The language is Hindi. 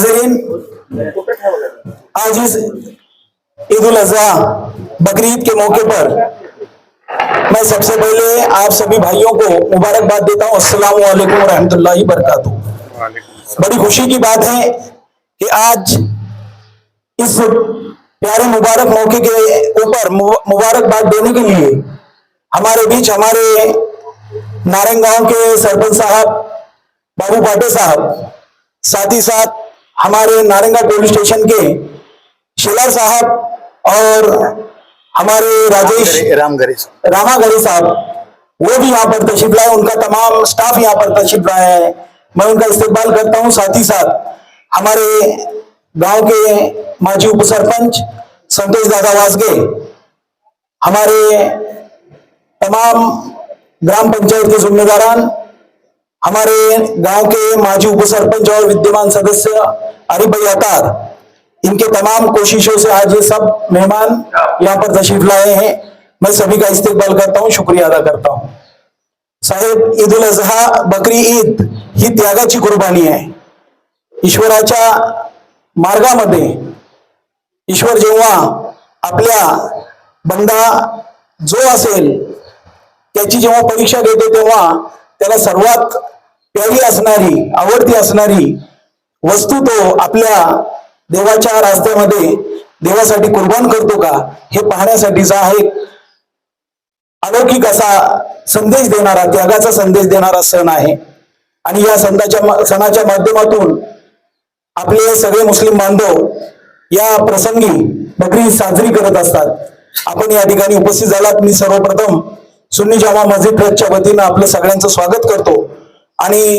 नाजरीन, आज इस ईद उल अजहा बकरीद के मौके पर मैं सबसे पहले आप सभी भाइयों को मुबारकबाद देता हूँ। अस्सलाम वालेकुम रहमतुल्लाहि बरकातहू बड़ी खुशी की बात है कि आज इस प्यारे मुबारक मौके के ऊपर मुबारकबाद देने के लिए हमारे बीच हमारे नारंगांव के सरपंच साहब, बाबू पाटे साहब, साथ ही साथ हमारे नारंगा पुलिस स्टेशन के शिलार साहब और हमारे राजेश रामगरी रामा गरी साहब वो भी यहाँ पर तशरीफ़ लाए उनका तमाम स्टाफ यहाँ पर तशरीफ़ लाया है। मैं उनका इस्तेमाल करता हूँ साथ ही साथ हमारे गाँव के माजी उप सरपंच संतोष दादा वासगे हमारे तमाम ग्राम पंचायत के जिम्मेदारान हमारे गाँव के माजी उप सरपंच और विद्यमान सदस्य अरिफ भाई अतार इनके तमाम कोशिशों से आज ये सब मेहमान यहाँ पर तशरीफ लाए हैं। मैं सभी का इस्तेमाल करता हूँ शुक्रिया अदा करता हूँ। साहेब ईद उल अजहा बकरी ईद ही त्यागाची कुर्बानी आहे। ईश्वराच्या मार्गामध्ये ईश्वर जेव्हा आपल्या बंदा जो असेल त्याची जेव्हा परीक्षा घेते तेव्हा त्याला सर्वात प्यारी असणारी आवडती असणारी वस्तू तो आपल्या देवाच्या रास्त्यामध्ये देवासाठी कुर्बान करतो का? हे पाहण्यासाठीचा हा एक अलौकिक असा संदेश देणारा त्यागाचा संदेश देणारा सण आहे. आणि या सणाच्या सणाच्या माध्यमातून आपले सगळे मुस्लिम बांधव या प्रसंगी बकरी साजरी करत असतात. आपण या ठिकाणी उपस्थित झालात. मी सर्वप्रथम सुन्नी जामा मस्जिद ट्रस्टच्या वतीनं आपलं सगळ्यांचं स्वागत करतो. आणि